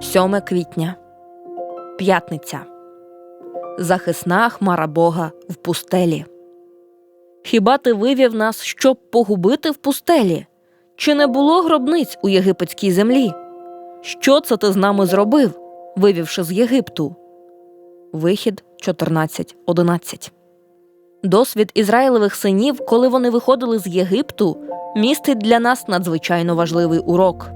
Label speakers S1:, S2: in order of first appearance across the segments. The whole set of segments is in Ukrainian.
S1: 7 квітня. П'ятниця. Захисна хмара Бога в пустелі. Хіба ти вивів нас, щоб погубити в пустелі? Чи не було гробниць у єгипетській землі? Що це ти з нами зробив, вивівши з Єгипту? Вихід 14.11 Досвід Ізраїлевих синів, коли вони виходили з Єгипту, містить для нас надзвичайно важливий урок.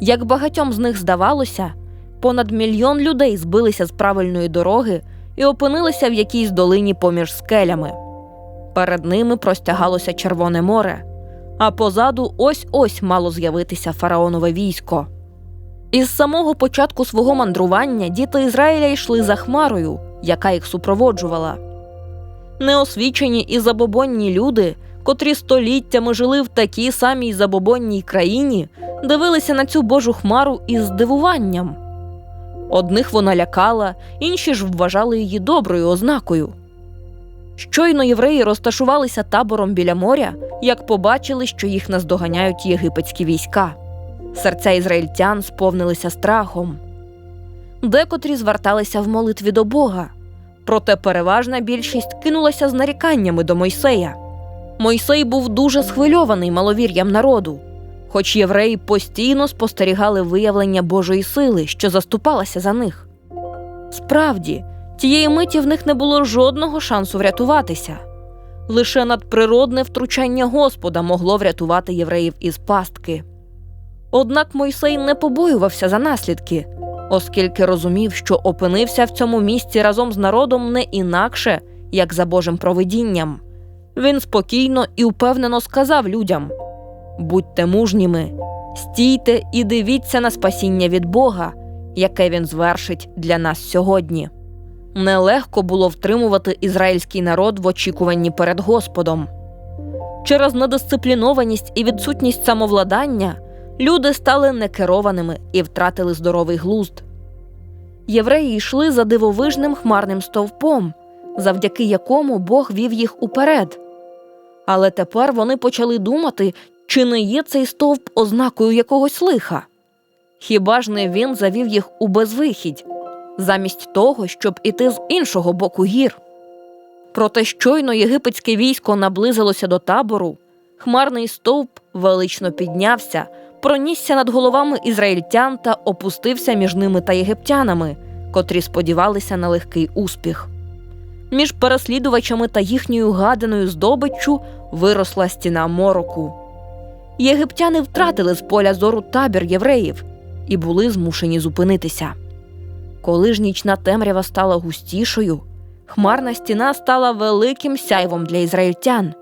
S1: Як багатьом з них здавалося, понад мільйон людей збилися з правильної дороги і опинилися в якійсь долині поміж скелями. Перед ними простягалося Червоне море, а позаду ось ось мало з'явитися фараонове військо. Із самого початку свого мандрування діти Ізраїля йшли за хмарою, яка їх супроводжувала. Неосвічені і забобонні люди, котрі століттями жили в такій самій забобонній країні, дивилися на цю божу хмару із здивуванням. Одних вона лякала, інші ж вважали її доброю ознакою. Щойно євреї розташувалися табором біля моря, як побачили, що їх наздоганяють єгипетські війська. Серця ізраїльтян сповнилися страхом. Декотрі зверталися в молитві до Бога, проте переважна більшість кинулася з наріканнями до Мойсея. Мойсей був дуже схвильований маловір'ям народу, хоч євреї постійно спостерігали виявлення Божої сили, що заступалася за них. Справді, тієї миті в них не було жодного шансу врятуватися. Лише надприродне втручання Господа могло врятувати євреїв із пастки. Однак Мойсей не побоювався за наслідки, оскільки розумів, що опинився в цьому місці разом з народом не інакше, як за Божим провидінням. Він спокійно і впевнено сказав людям: будьте мужніми, стійте і дивіться на спасіння від Бога, яке він звершить для нас сьогодні. Нелегко було втримувати ізраїльський народ в очікуванні перед Господом. Через недисциплінованість і відсутність самовладання люди стали некерованими і втратили здоровий глузд. Євреї йшли за дивовижним хмарним стовпом, завдяки якому Бог вів їх уперед. Але тепер вони почали думати, чи не є цей стовп ознакою якогось лиха. Хіба ж не він завів їх у безвихідь, замість того, щоб іти з іншого боку гір? Проте щойно єгипетське військо наблизилося до табору, хмарний стовп велично піднявся, пронісся над головами ізраїльтян та опустився між ними та єгиптянами, котрі сподівалися на легкий успіх. Між переслідувачами та їхньою гаданою здобиччю виросла стіна мороку. Єгиптяни втратили з поля зору табір євреїв і були змушені зупинитися. Коли ж нічна темрява стала густішою, хмарна стіна стала великим сяйвом для ізраїльтян,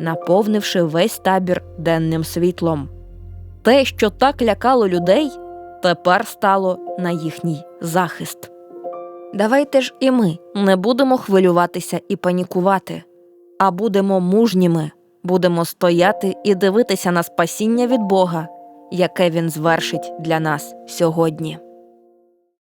S1: наповнивши весь табір денним світлом. Те, що так лякало людей, тепер стало на їхній захист. Давайте ж і ми не будемо хвилюватися і панікувати, а будемо мужніми, будемо стояти і дивитися на спасіння від Бога, яке Він звершить для нас сьогодні.